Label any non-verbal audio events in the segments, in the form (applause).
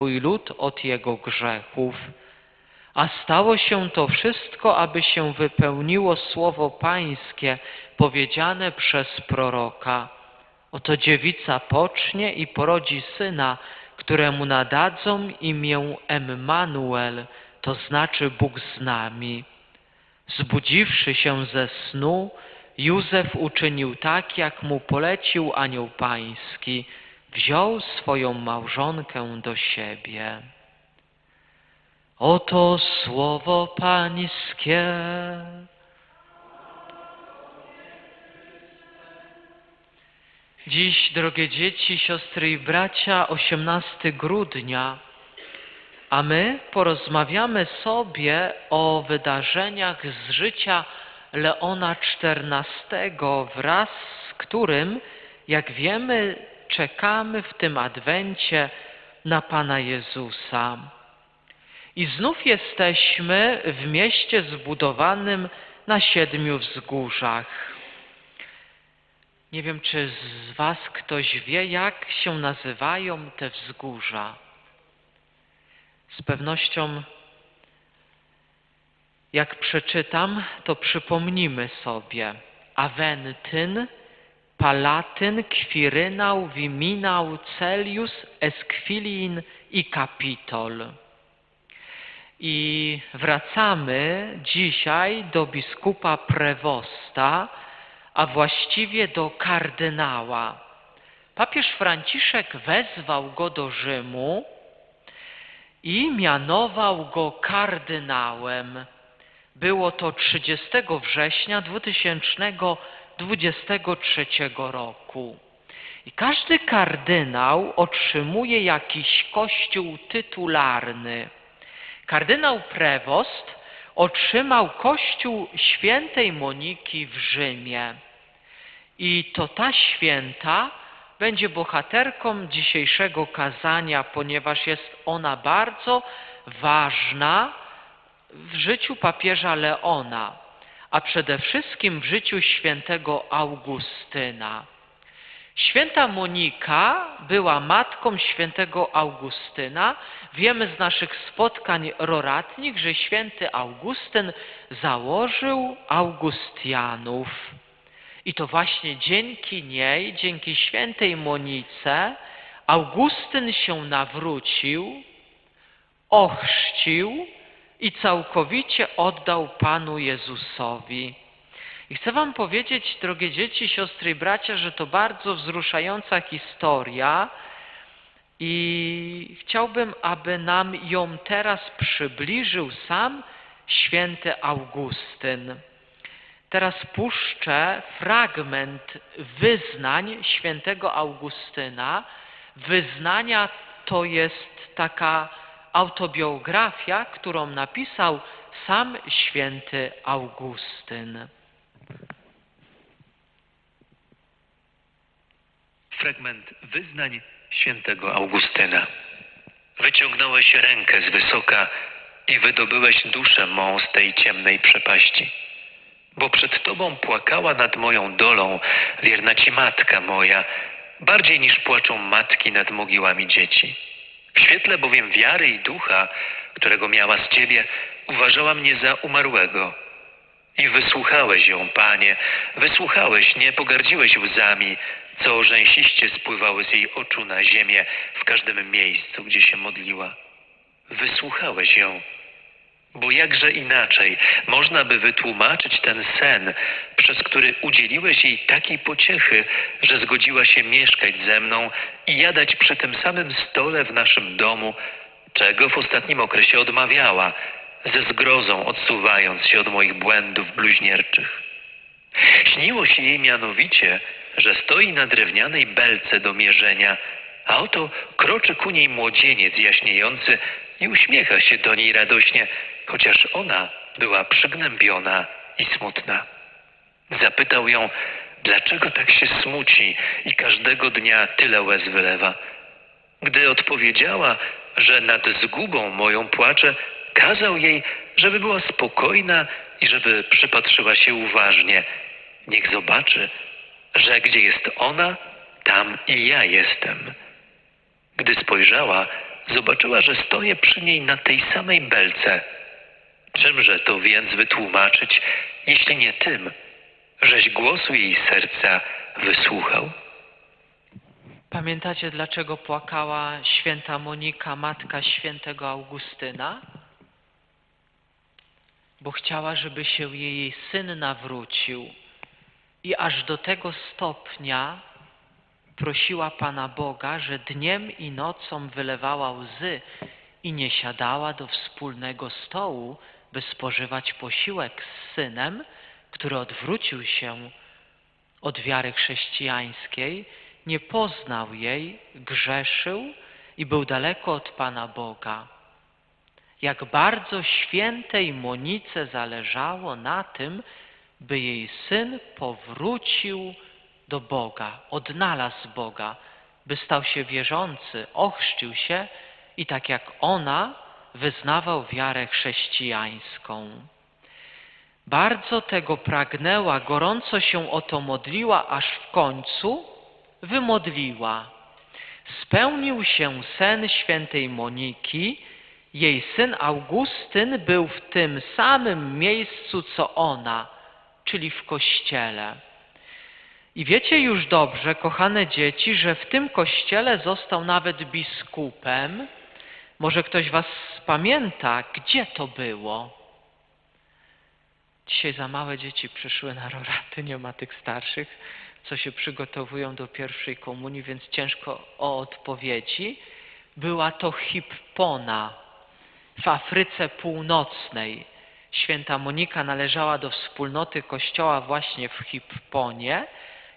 Twój lud od jego grzechów. A stało się to wszystko, aby się wypełniło słowo Pańskie powiedziane przez proroka. Oto dziewica pocznie i porodzi syna, któremu nadadzą imię Emmanuel, to znaczy Bóg z nami. Zbudziwszy się ze snu, Józef uczynił tak, jak mu polecił anioł pański. Wziął swoją małżonkę do siebie. Oto słowo pańskie. Dziś, drogie dzieci, siostry i bracia, 18 grudnia, a my porozmawiamy sobie o wydarzeniach z życia Leona XIV, wraz z którym, jak wiemy, czekamy w tym adwencie na Pana Jezusa. I znów jesteśmy w mieście zbudowanym na siedmiu wzgórzach. Nie wiem, czy z Was ktoś wie, jak się nazywają te wzgórza. Z pewnością, jak przeczytam, to przypomnimy sobie. Awentyn, Palatyn, Kwirynał, Wiminał, Celius, Eskwilin i Kapitol. I wracamy dzisiaj do biskupa Prewosta, a właściwie do kardynała. Papież Franciszek wezwał go do Rzymu i mianował go kardynałem. Było to 30 września 2023 roku. I każdy kardynał otrzymuje jakiś kościół tytularny. Kardynał Prewost otrzymał kościół świętej Moniki w Rzymie. I to ta święta będzie bohaterką dzisiejszego kazania, ponieważ jest ona bardzo ważna w życiu papieża Leona, a przede wszystkim w życiu świętego Augustyna. Święta Monika była matką świętego Augustyna. Wiemy z naszych spotkań roratnik, że święty Augustyn założył Augustianów. I to właśnie dzięki niej, dzięki świętej Monice, Augustyn się nawrócił, ochrzcił i całkowicie oddał Panu Jezusowi. I chcę Wam powiedzieć, drogie dzieci, siostry i bracia, że to bardzo wzruszająca historia i chciałbym, aby nam ją teraz przybliżył sam święty Augustyn. Teraz puszczę fragment wyznań świętego Augustyna. Wyznania to jest taka autobiografia, którą napisał sam święty Augustyn. Fragment wyznań świętego Augustyna. Wyciągnąłeś rękę z wysoka i wydobyłeś duszę mą z tej ciemnej przepaści bo przed Tobą płakała nad moją dolą wierna Ci matka moja, bardziej niż płaczą matki nad mogiłami dzieci. W świetle bowiem wiary i ducha, którego miała z Ciebie, uważała mnie za umarłego. I wysłuchałeś ją, Panie, wysłuchałeś, nie pogardziłeś łzami, co rzęsiście spływały z jej oczu na ziemię w każdym miejscu, gdzie się modliła. Wysłuchałeś ją bo jakże inaczej można by wytłumaczyć ten sen, przez który udzieliłeś jej takiej pociechy, że zgodziła się mieszkać ze mną i jadać przy tym samym stole w naszym domu, czego w ostatnim okresie odmawiała, ze zgrozą odsuwając się od moich błędów bluźnierczych. Śniło się jej mianowicie, że stoi na drewnianej belce do mierzenia, a oto kroczy ku niej młodzieniec jaśniejący i uśmiecha się do niej radośnie, chociaż ona była przygnębiona i smutna. Zapytał ją, dlaczego tak się smuci i każdego dnia tyle łez wylewa. Gdy odpowiedziała, że nad zgubą moją płacze, kazał jej, żeby była spokojna i żeby przypatrzyła się uważnie. Niech zobaczy, że gdzie jest ona, tam i ja jestem. Gdy spojrzała, zobaczyła, że stoję przy niej na tej samej belce. Czymże to więc wytłumaczyć, jeśli nie tym, żeś głosu jej serca wysłuchał? Pamiętacie, dlaczego płakała święta Monika, matka świętego Augustyna? Bo chciała, żeby się jej syn nawrócił. I aż do tego stopnia prosiła Pana Boga, że dniem i nocą wylewała łzy i nie siadała do wspólnego stołu, by spożywać posiłek z synem, który odwrócił się od wiary chrześcijańskiej, nie poznał jej, grzeszył i był daleko od Pana Boga. Jak bardzo świętej Monice zależało na tym, by jej syn powrócił do Boga, odnalazł Boga, by stał się wierzący, ochrzcił się i tak jak ona wyznawał wiarę chrześcijańską. Bardzo tego pragnęła, gorąco się o to modliła, aż w końcu wymodliła. Spełnił się sen świętej Moniki, jej syn Augustyn był w tym samym miejscu co ona, czyli w kościele. I wiecie już dobrze, kochane dzieci, że w tym kościele został nawet biskupem. Może ktoś was pamięta, gdzie to było? Dzisiaj za małe dzieci przyszły na roraty, nie ma tych starszych, co się przygotowują do pierwszej komunii, więc ciężko o odpowiedzi. Była to Hippona w Afryce Północnej. Święta Monika należała do wspólnoty kościoła właśnie w Hipponie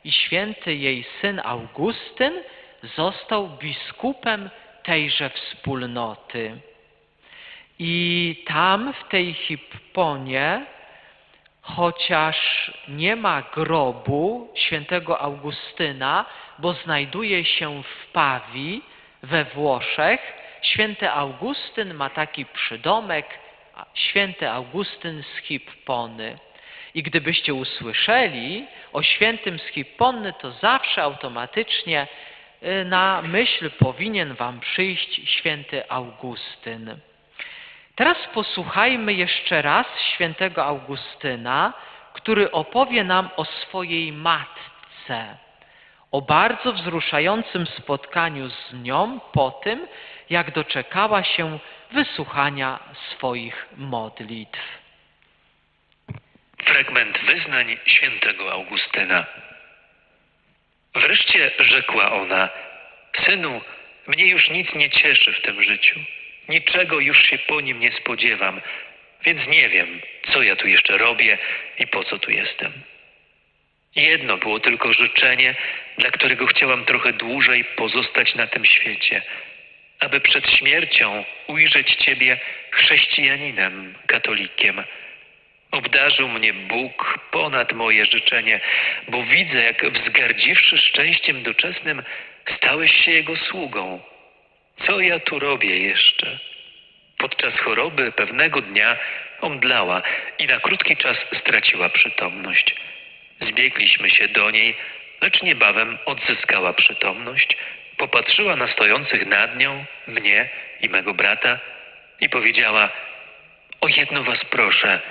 i święty jej syn Augustyn został biskupem tejże wspólnoty. I tam w tej Hipponie chociaż nie ma grobu świętego Augustyna, bo znajduje się w Pawii we Włoszech, święty Augustyn ma taki przydomek, święty Augustyn z Hippony. I gdybyście usłyszeli o świętym z to zawsze automatycznie y, na myśl powinien wam przyjść święty Augustyn. Teraz posłuchajmy jeszcze raz świętego Augustyna, który opowie nam o swojej matce, o bardzo wzruszającym spotkaniu z nią po tym, jak doczekała się wysłuchania swoich modlitw. Fragment wyznań świętego Augustyna. Wreszcie rzekła ona: Synu, mnie już nic nie cieszy w tym życiu. Niczego już się po nim nie spodziewam, więc nie wiem, co ja tu jeszcze robię i po co tu jestem. Jedno było tylko życzenie, dla którego chciałam trochę dłużej pozostać na tym świecie, aby przed śmiercią ujrzeć Ciebie chrześcijaninem, katolikiem. Obdarzył mnie Bóg ponad moje życzenie, bo widzę, jak wzgardziwszy szczęściem doczesnym, stałeś się Jego sługą. Co ja tu robię jeszcze? Podczas choroby pewnego dnia omdlała i na krótki czas straciła przytomność. Zbiegliśmy się do niej, lecz niebawem odzyskała przytomność, popatrzyła na stojących nad nią, mnie i mego brata i powiedziała: O jedno was proszę,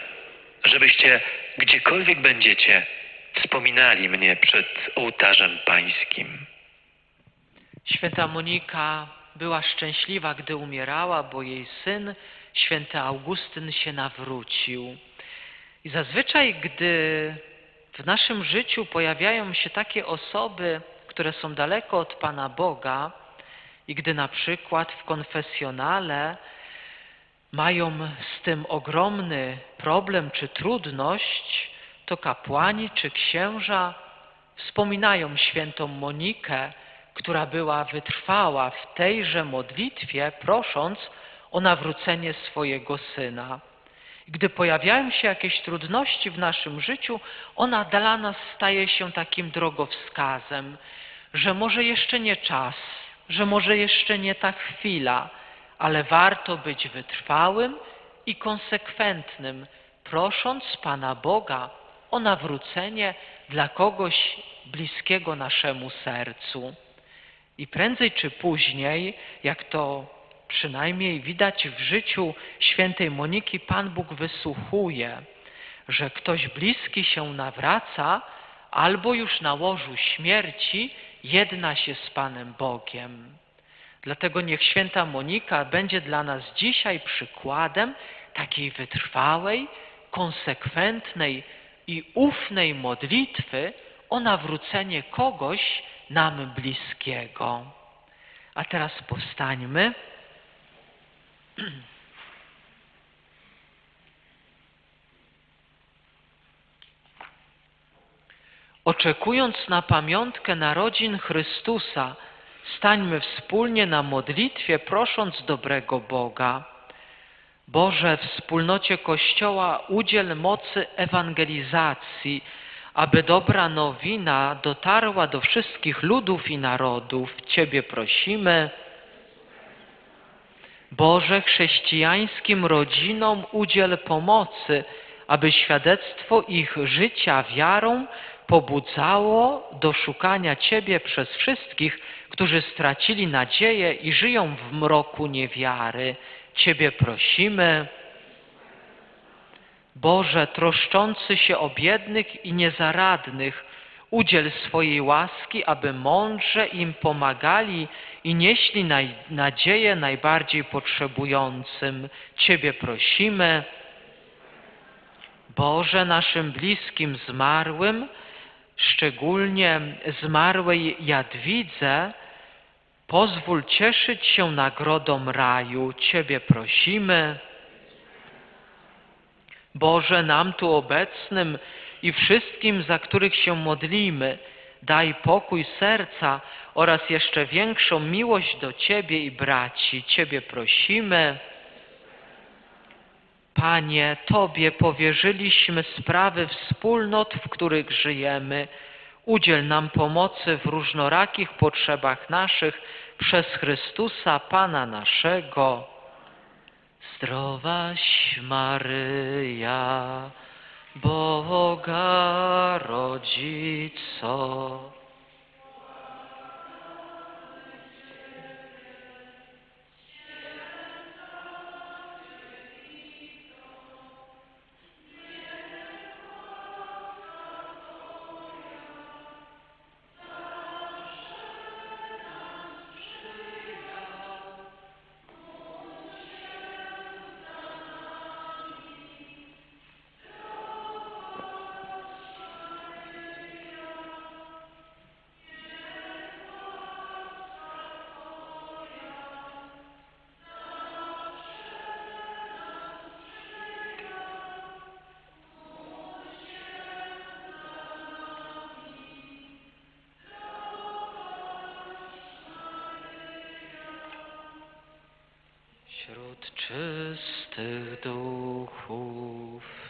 żebyście gdziekolwiek będziecie, wspominali mnie przed ołtarzem pańskim. Święta Monika była szczęśliwa, gdy umierała, bo jej syn, święty Augustyn, się nawrócił. I zazwyczaj, gdy w naszym życiu pojawiają się takie osoby, które są daleko od Pana Boga, i gdy na przykład w konfesjonale mają z tym ogromny problem czy trudność, to kapłani czy księża wspominają świętą Monikę, która była wytrwała w tejże modlitwie, prosząc o nawrócenie swojego syna. Gdy pojawiają się jakieś trudności w naszym życiu, ona dla nas staje się takim drogowskazem, że może jeszcze nie czas, że może jeszcze nie ta chwila, ale warto być wytrwałym i konsekwentnym, prosząc Pana Boga o nawrócenie dla kogoś bliskiego naszemu sercu. I prędzej czy później, jak to przynajmniej widać w życiu świętej Moniki, Pan Bóg wysłuchuje, że ktoś bliski się nawraca, albo już na łożu śmierci jedna się z Panem Bogiem. Dlatego niech święta Monika będzie dla nas dzisiaj przykładem takiej wytrwałej, konsekwentnej i ufnej modlitwy o nawrócenie kogoś nam bliskiego. A teraz powstańmy. (clears throat) Oczekując na pamiątkę narodzin Chrystusa, stańmy wspólnie na modlitwie, prosząc dobrego Boga. Boże, w wspólnocie Kościoła udziel mocy ewangelizacji, aby dobra nowina dotarła do wszystkich ludów i narodów. Ciebie prosimy. Boże, chrześcijańskim rodzinom udziel pomocy, aby świadectwo ich życia wiarą pobudzało do szukania Ciebie przez wszystkich, którzy stracili nadzieję i żyją w mroku niewiary. Ciebie prosimy. Boże, troszczący się o biednych i niezaradnych, udziel swojej łaski, aby mądrze im pomagali i nieśli naj, nadzieję najbardziej potrzebującym. Ciebie prosimy. Boże, naszym bliskim zmarłym, szczególnie zmarłej Jadwidze, pozwól cieszyć się nagrodą raju. Ciebie prosimy. Boże, nam tu obecnym i wszystkim, za których się modlimy, daj pokój serca oraz jeszcze większą miłość do Ciebie i braci. Ciebie prosimy. Panie, Tobie powierzyliśmy sprawy wspólnot, w których żyjemy. Udziel nam pomocy w różnorakich potrzebach naszych przez Chrystusa Pana naszego. Zdrowaś Maryja, Boga Rodzico. Wśród czystych duchów.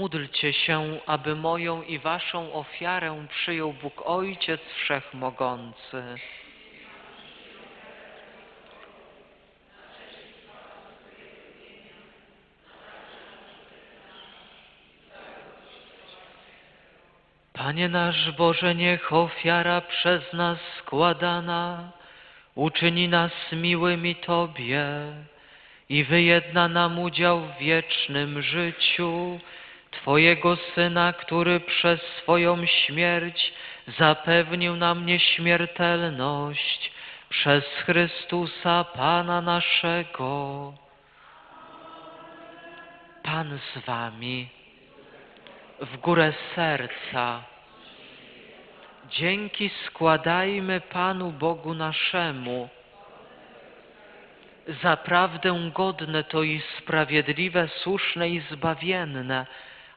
Módlcie się, aby moją i waszą ofiarę przyjął Bóg Ojciec Wszechmogący. Panie nasz Boże, niech ofiara przez nas składana uczyni nas miłymi Tobie i wyjedna nam udział w wiecznym życiu Twojego Syna, który przez swoją śmierć zapewnił nam nieśmiertelność przez Chrystusa Pana naszego. Pan z Wami w górę serca. Dzięki składajmy Panu Bogu naszemu. Zaprawdę godne to i sprawiedliwe, słuszne i zbawienne,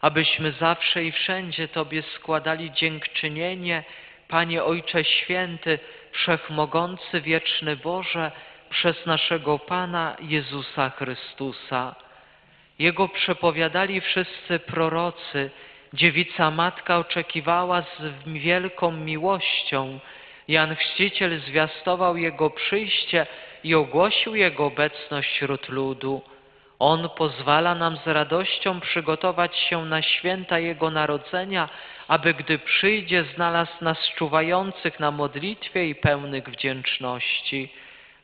abyśmy zawsze i wszędzie Tobie składali dziękczynienie, Panie Ojcze Święty, Wszechmogący, Wieczny Boże, przez naszego Pana Jezusa Chrystusa. Jego przepowiadali wszyscy prorocy, dziewica matka oczekiwała z wielką miłością, Jan Chrzciciel zwiastował Jego przyjście i ogłosił Jego obecność wśród ludu. On pozwala nam z radością przygotować się na święta Jego Narodzenia, aby gdy przyjdzie, znalazł nas czuwających na modlitwie i pełnych wdzięczności.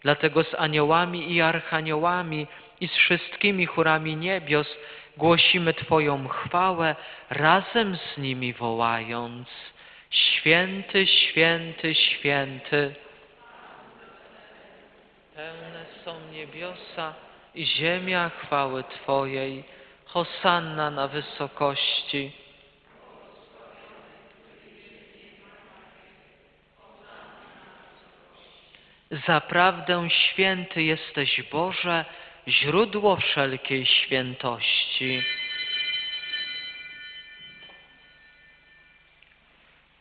Dlatego z aniołami i archaniołami i z wszystkimi chórami niebios głosimy Twoją chwałę, razem z nimi wołając. Święty, święty, święty. Pełne są niebiosa ziemia chwały Twojej. Hosanna na wysokości. Zaprawdę święty jesteś Boże, źródło wszelkiej świętości.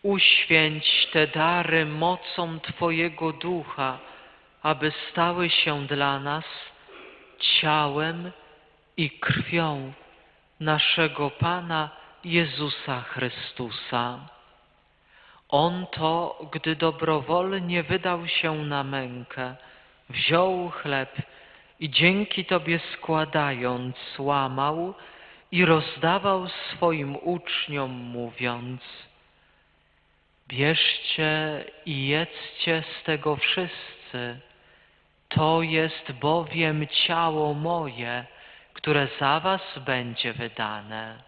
Uświęć te dary mocą Twojego ducha, aby stały się dla nas ciałem i krwią naszego Pana Jezusa Chrystusa. On to, gdy dobrowolnie wydał się na mękę, wziął chleb i dzięki Tobie składając, łamał i rozdawał swoim uczniom, mówiąc: Bierzcie i jedzcie z tego wszyscy. To jest bowiem ciało moje, które za Was będzie wydane.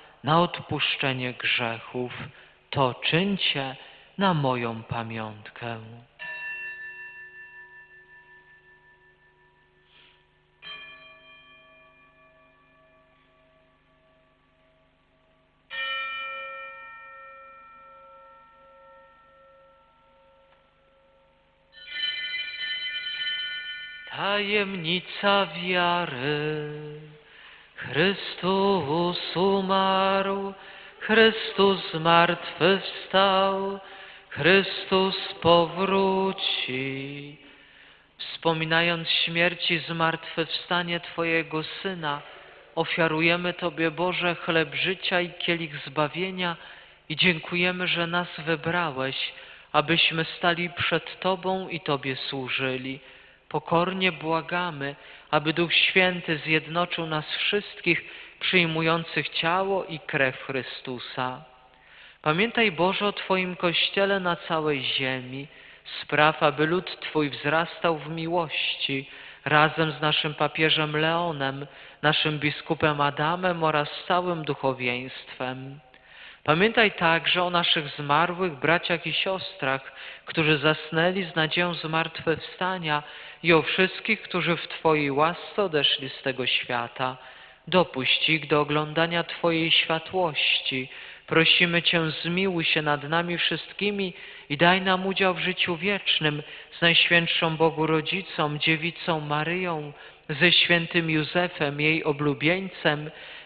na odpuszczenie grzechów. To czyńcie na moją pamiątkę. Tajemnica wiary. Chrystus umarł, Chrystus zmartwychwstał, Chrystus powróci. Wspominając śmierć i zmartwychwstanie Twojego Syna, ofiarujemy Tobie, Boże, chleb życia i kielich zbawienia i dziękujemy, że nas wybrałeś, abyśmy stali przed Tobą i Tobie służyli. Pokornie błagamy, aby Duch Święty zjednoczył nas wszystkich przyjmujących ciało i krew Chrystusa. Pamiętaj Boże o Twoim Kościele na całej ziemi. Spraw, aby lud Twój wzrastał w miłości razem z naszym papieżem Leonem, naszym biskupem Adamem oraz całym duchowieństwem. Pamiętaj także o naszych zmarłych braciach i siostrach, którzy zasnęli z nadzieją zmartwychwstania i o wszystkich, którzy w Twojej łasce odeszli z tego świata. Dopuść ich do oglądania Twojej światłości. Prosimy Cię, zmiłuj się nad nami wszystkimi i daj nam udział w życiu wiecznym z Najświętszą Bogu Rodzicą, Dziewicą Maryją, ze świętym Józefem, jej oblubieńcem,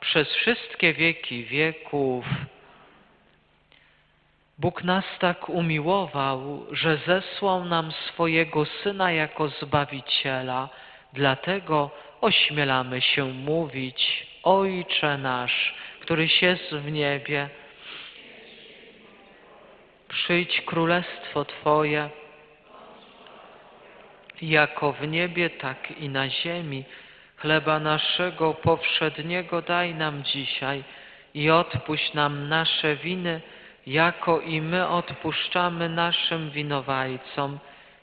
przez wszystkie wieki wieków. Bóg nas tak umiłował, że zesłał nam swojego Syna jako Zbawiciela. Dlatego ośmielamy się mówić, Ojcze nasz, któryś jest w niebie, przyjdź królestwo Twoje, jako w niebie, tak i na ziemi. Chleba naszego powszedniego daj nam dzisiaj i odpuść nam nasze winy, jako i my odpuszczamy naszym winowajcom.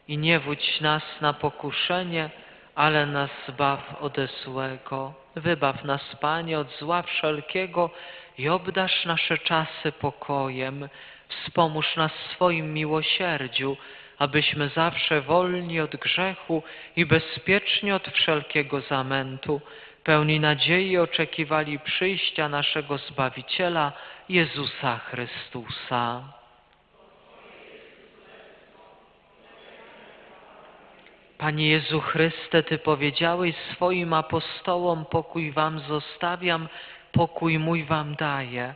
I nie wódź nas na pokuszenie, ale nas zbaw ode złego. Wybaw nas, Panie, od zła wszelkiego i obdasz nasze czasy pokojem. Wspomóż nas swoim miłosierdziu, abyśmy zawsze wolni od grzechu i bezpieczni od wszelkiego zamętu, pełni nadziei oczekiwali przyjścia naszego Zbawiciela, Jezusa Chrystusa. Panie Jezu Chryste, Ty powiedziałeś swoim apostołom, pokój Wam zostawiam, pokój mój Wam daję.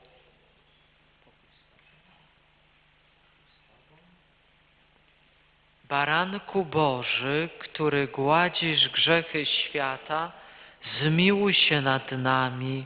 Baranku Boży, który gładzisz grzechy świata, zmiłuj się nad nami.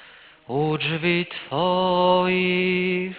u drzwi Twoich